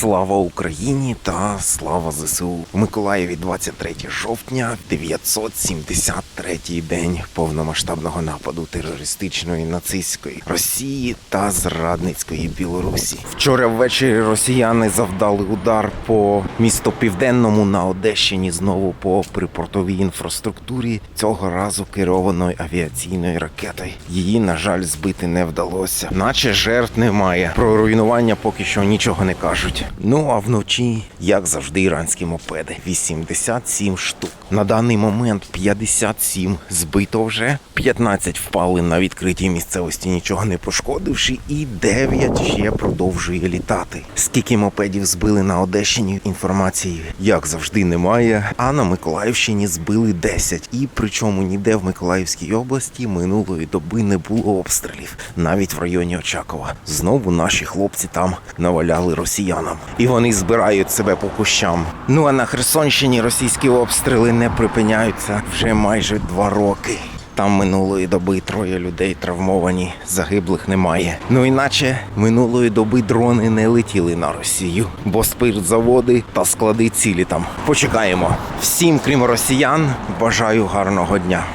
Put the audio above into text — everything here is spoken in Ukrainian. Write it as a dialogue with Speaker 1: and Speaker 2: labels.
Speaker 1: Слава Україні та слава ЗСУ. В Миколаєві 23 жовтня, 973-й день повномасштабного нападу терористичної нацистської Росії та зрадницької Білорусі. Вчора ввечері росіяни завдали удар по місту Південному на Одещині знову по припортовій інфраструктурі. Цього разу керованою авіаційною ракетою. Її, на жаль, збити не вдалося. Наче жертв немає. Про руйнування поки що нічого не кажуть. Ну а вночі, як завжди, іранські мопеди 87 штук. На даний момент 57 збито вже, 15 впали на відкритій місцевості, нічого не пошкодивши, і 9 ще продовжує літати. Скільки мопедів збили на Одещині, інформації як завжди немає. А на Миколаївщині збили 10. І причому ніде в Миколаївській області минулої доби не було обстрілів, навіть в районі Очакова. Знову наші хлопці там наваляли росіянам, і вони збирають себе по кущам. Ну а на Херсонщині російські обстріли не припиняються вже майже два роки. Там минулої доби троє людей травмовані, загиблих немає. Ну іначе минулої доби дрони не летіли на Росію, бо спиртзаводи та склади цілі там. Почекаємо. Всім, крім росіян, бажаю гарного дня.